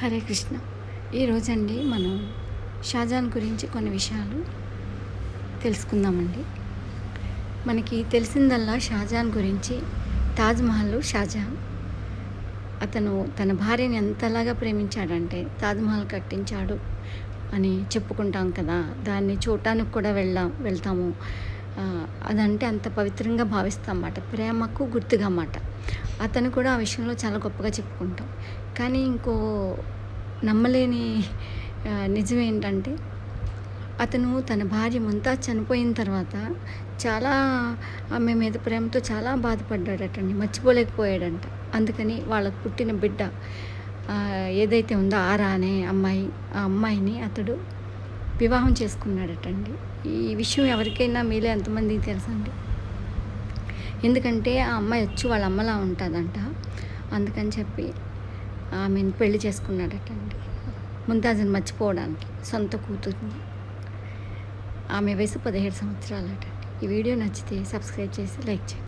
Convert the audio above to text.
హరే కృష్ణ. ఈరోజండి మనం షాజాన్ గురించి కొన్ని విషయాలు తెలుసుకుందామండి. మనకి తెలిసిందల్లా షాజాన్ గురించి తాజ్మహల్ షాజహాన్ అతను తన భార్యని ఎంతలాగా ప్రేమించాడంటే తాజ్మహల్ కట్టించాడు అని చెప్పుకుంటాం కదా. దాన్ని చూడటానికి కూడా వెళ్ళాం వెళ్తాము. అదంటే అంత పవిత్రంగా భావిస్తాం అన్నమాట. ప్రేమకు గుర్తుగా అన్నమాట. అతను కూడా ఆ విషయంలో చాలా గొప్పగా చెప్పుకుంటాం. కానీ ఇంకో నమ్మలేని నిజం ఏంటంటే అతను తన భార్య ముంతాజ్ చనిపోయిన తర్వాత చాలా ఆమె మీద ప్రేమతో చాలా బాధపడ్డాడటండి. మర్చిపోలేకపోయాడంట. అందుకని వాళ్ళకు పుట్టిన బిడ్డ ఏదైతే ఉందో ఆరా అనే అమ్మాయి ఆ అమ్మాయిని అతడు వివాహం చేసుకున్నాడటండి. ఈ విషయం ఎవరికైనా మీలో ఎంతమందికి తెలుసండి? ఎందుకంటే ఆ అమ్మాయి వచ్చి వాళ్ళ అమ్మలా ఉంటుందంట. అందుకని చెప్పి ఆమెను పెళ్ళి చేసుకున్నాడటండి ముంతాజ్ని మర్చిపోవడానికి సొంత కూతుర్ని. ఆమె వయసు పదిహేడు సంవత్సరాలటండి ఈ వీడియో నచ్చితే సబ్స్క్రైబ్ చేసి లైక్ చేయండి.